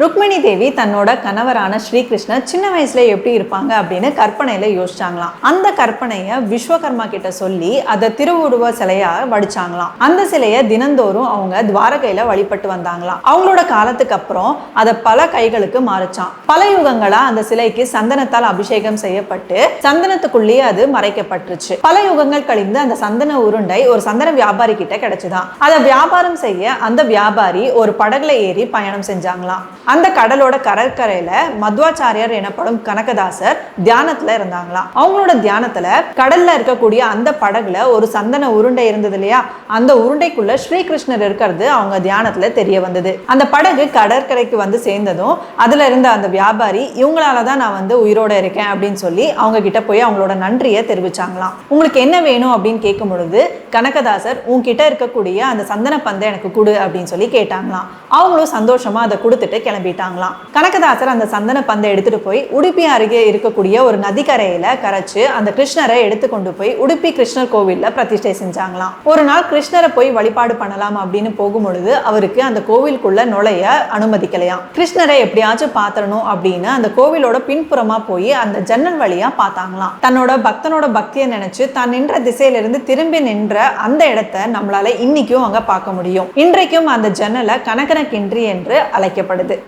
ருக்மிணி தேவி தன்னோட கணவரான ஸ்ரீகிருஷ்ணர் சின்ன வயசுல எப்படி இருப்பாங்க அப்படின்னு கற்பனையில யோசிச்சாங்களாம். அந்த கற்பனையை விஸ்வகர்மா கிட்ட சொல்லி அதை திருவுருவ சிலையா வடிச்சாங்களாம். அந்த சிலையை தினந்தோறும் அவங்க துவாரகையில வழிபட்டு வந்தாங்களாம். அவங்களோட காலத்துக்கு அப்புறம் அதை பல கைகளுக்கு மாறிச்சான் பல யுகங்களா அந்த சிலைக்கு சந்தனத்தால் அபிஷேகம் செய்யப்பட்டு சந்தனத்துக்குள்ளேயே அது மறைக்கப்பட்டுருச்சு. பல யுகங்கள் கழிந்து அந்த சந்தன உருண்டை ஒரு சந்தன வியாபாரி கிட்ட கிடைச்சுதான். அதை வியாபாரம் செய்ய அந்த வியாபாரி ஒரு படகுல ஏறி பயணம் செஞ்சாங்களாம். அந்த கடலோட கடற்கரையில மத்வாச்சாரியார் எனப்படும் கனகதாசர் தியானத்துல இருந்தாங்களாம். அவங்களோட தியானத்துல கடல்ல இருக்கக்கூடிய அந்த படகுல ஒரு சந்தன உருண்டை இருந்தது இல்லையா? அந்த உருண்டைக்குள்ள ஸ்ரீகிருஷ்ணர் இருக்கிறது அவங்க தியானத்துல தெரிய வந்தது. அந்த படகு கடற்கரைக்கு வந்து சேர்ந்ததும் அதுல இருந்த அந்த வியாபாரி இவங்களால தான் நான் வந்து உயிரோட இருக்கேன் அப்படின்னு சொல்லி அவங்க கிட்ட போய் அவங்களோட நன்றியை தெரிவிச்சாங்களாம். உங்களுக்கு என்ன வேணும்? அப்படின்னு கேட்கும் பொழுது கனகதாசர் உங்ககிட்ட இருக்கக்கூடிய அந்த சந்தன பந்தை எனக்கு கொடு அப்படின்னு சொல்லி கேட்டாங்களாம். அவங்களும் சந்தோஷமா அதை கொடுத்துட்டு கிளம்பிட்டாங்களாம். கனகதாசர் அந்த சந்தன பந்தை எடுத்துட்டு போய் உடுப்பி அருகே இருக்கக்கூடிய ஒரு நதிக்கரையில கரைச்சு அந்த கிருஷ்ணரை எடுத்து கொண்டு போய் உடுப்பி கிருஷ்ணர் கோவில்ல பிரதிஷ்டை செஞ்சாங்களாம். ஒரு நாள் கிருஷ்ணரை போய் வழிபாடு பண்ணலாம் அப்படின்னு போகும்பொழுது அவருக்கு அந்த கோவிலுக்குள்ள நுழைய அனுமதிக்கலையாம். கிருஷ்ணரை எப்படியாச்சும் பாத்திரணும் அப்படின்னு அந்த கோவிலோட பின்புறமா போய் அந்த ஜன்னல் வழியா பார்த்தாங்களாம். தன்னோட பக்தனோட பக்தியை நினைச்சு தான் நின்ற திசையிலிருந்து திரும்பி நின்ற அந்த இடத்த நம்மளால இன்னைக்கும் அங்க பார்க்க முடியும். இன்றைக்கும் அந்த ஜன்னலை கனகனக்கின்றி என்று அழைக்கப்படுது.